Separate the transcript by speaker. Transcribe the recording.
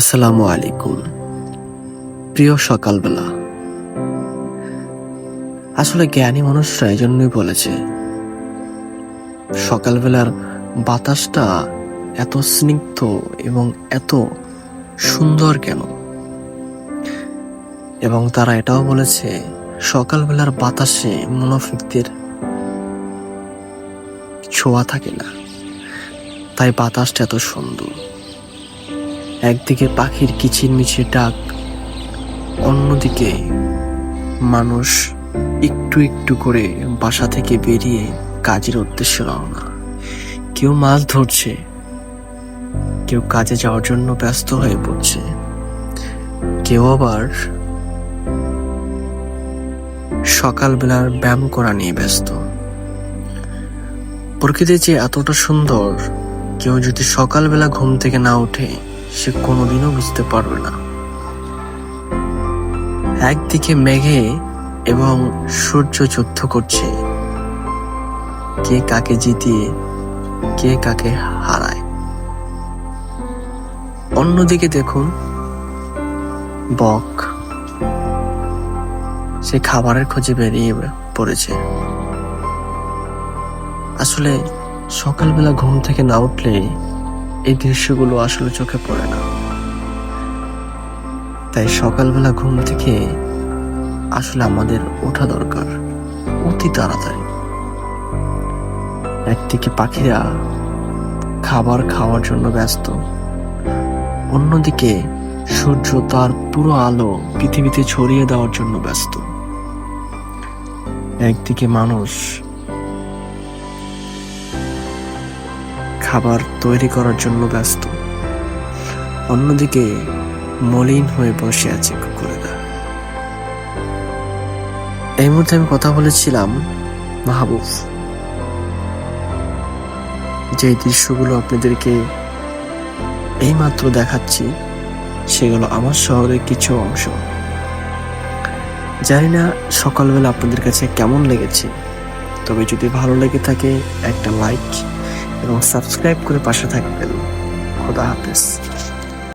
Speaker 1: আসসালামু আলাইকুম। প্রিয় সকালবেলা। আসলে জ্ঞানী মানুষরা এই জন্যই বলেছে, সকালবেলার বাতাসটা এত স্নিগ্ধ এবং এত সুন্দর কেন? এবং তারা এটাও বলেছে, সকালবেলার বাতাসে মুনাফিকদের ছোঁয়া থাকে না, তাই বাতাসটা এত সুন্দর। একদিকে পাখির কিচিরমিচির ডাক, অন্যদিকে মানুষ একটু একটু করে বাসা থেকে বেরিয়ে কাজের উদ্দেশ্যে রওনা। কেউ মাছ ধরছে, কেউ কাজে যাওয়ার জন্য ব্যস্ত হয়ে পড়ছে, কেউ আবার সকালবেলার ব্যায়াম করা নিয়ে ব্যস্ত। প্রকৃতি যে এতটা সুন্দর, কেউ যদি সকালবেলা ঘুম থেকে না ওঠে সে কোনোদিনও বুঝতে পারবে না। একদিকে মেঘে এবং সূর্য যুদ্ধ করছে। কে কাকে জিতিয়ে, কে কাকে হারায়। অন্যদিকে দেখুন, বক, সে খাবারের খোঁজে বেরিয়ে পড়েছে। আসলে সকালবেলা ঘুম থেকে না উঠলে এই দৃশ্যগুলো আসলে চোখে পড়ে না। তাই সকালবেলা ঘুম থেকে আসলে আমাদের ওঠা দরকার। অতি তাড়াতাড়ি। একদিকে পাখিরা খাবার খাওয়ার জন্য ব্যস্ত। অন্যদিকে সূর্য তার পুরো আলো পৃথিবীতে ছড়িয়ে দেওয়ার জন্য ব্যস্ত। একদিকে মানুষ খাবার তৈরি করার জন্য ব্যস্ত। অন্যদিকে মলিন হয়ে বসে আছে কুকুরেরা। এই মুহূর্তে আমি কথা বলেছিলাম মাহবুব। যে দৃশ্যগুলো আপনাদেরকে এইমাত্র দেখাচ্ছি, সেগুলো আমার শহরের কিছু অংশ। জানি না সকালবেলা আপনাদের কাছে কেমন লেগেছে, তবে যদি ভালো লেগে থাকে, একটা লাইক এবং সাবস্ক্রাইব করে পাশে থাকবেন। খোদা হাফেজ।